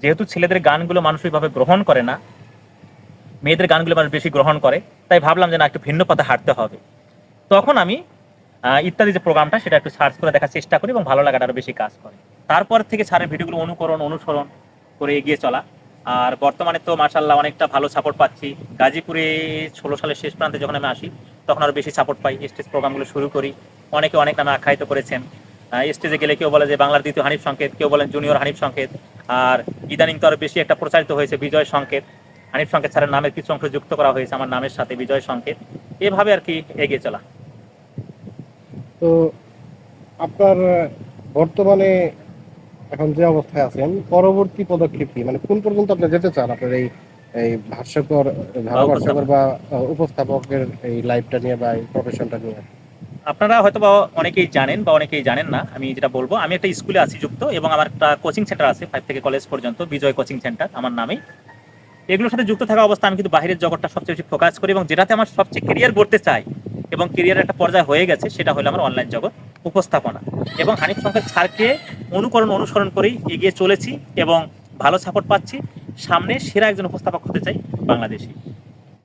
যেহেতু ছেলেদের গানগুলো মানসিকভাবে গ্রহণ করে না, মেয়েদের গানগুলো মানুষ বেশি গ্রহণ করে, তাই ভাবলাম যে না, একটু ভিন্ন পথে হাঁটতে হবে। তখন আমি ইত্যাদি যে প্রোগ্রামটা, সেটা একটু সার্চ করে দেখার চেষ্টা করি এবং ভালো লাগাটা আরও বেশি কাজ করে। তারপর থেকে স্যারের ভিডিওগুলো অনুকরণ, অনুসরণ করে এগিয়ে চলা। আর বর্তমানে তো মার্শাল্লাহ অনেকটা ভালো সাপোর্ট পাচ্ছি। গাজীপুরে ষোলো সালের শেষ প্রান্তে যখন আমি আসি, তখন আরও বেশি সাপোর্ট পাই। স্টেজ প্রোগ্রামগুলো শুরু করি। অনেকে অনেক নামে আখ্যায়িত করেছেন। স্টেজে গেলে কেউ বলে যে বাংলার দ্বিতীয় হানিফ সংকেত, কেউ বলেন জুনিয়র হানিফ সংকেত। আর ইদানিং তো আরও বেশি একটা প্রচারিত হয়েছে বিজয় সংকেত। হানিফ সংকেত স্যারের নামের কিছু অংশ যুক্ত করা হয়েছে আমার নামের সাথে বিজয় সংকেত। এভাবে আর কি এগিয়ে চলা। তো আপনার বর্তমানে এখন যে অবস্থায় আছেন পরবর্তী পদক্ষেপ কি? মানে কোন পর্যন্ত আপনি যেতে চান? আপনার এই এই ভাষ্যকর ধারাভাষ্যকর বা উপস্থাপকের এই লাইফটা নিয়ে বা এই প্রফেশনটা নিয়ে? আপনারা হয়তো বা অনেকেই জানেন বা অনেকেই জানেন না, আমি যেটা বলব, আমি একটা স্কুলে আছি যুক্ত এবং আমার একটা কোচিং সেন্টার আছে ফাইভ থেকে কলেজ পর্যন্ত, বিজয় কোচিং সেন্টার আমার নামেই এগুলোর সাথে যুক্ত থাকা অবস্থা আমি কিন্তু বাইরের জগৎটা সবচেয়ে বেশি ফোকাস করি এবং যেটাতে আমার সবচেয়ে কেরিয়ার গড়তে চাই এবং কেরিয়ারের একটা পর্যায়ে হয়ে গেছে, সেটা হলো আমার অনলাইন জগৎ উপস্থাপনা। এবং হানিফ সংকেত ছাড়কে অনুকরণ, অনুসরণ করেই এগিয়ে চলেছি এবং ভালো সাপোর্ট পাচ্ছি। সামনে সেরা একজন উপস্থাপক হতে চাই বাংলাদেশি।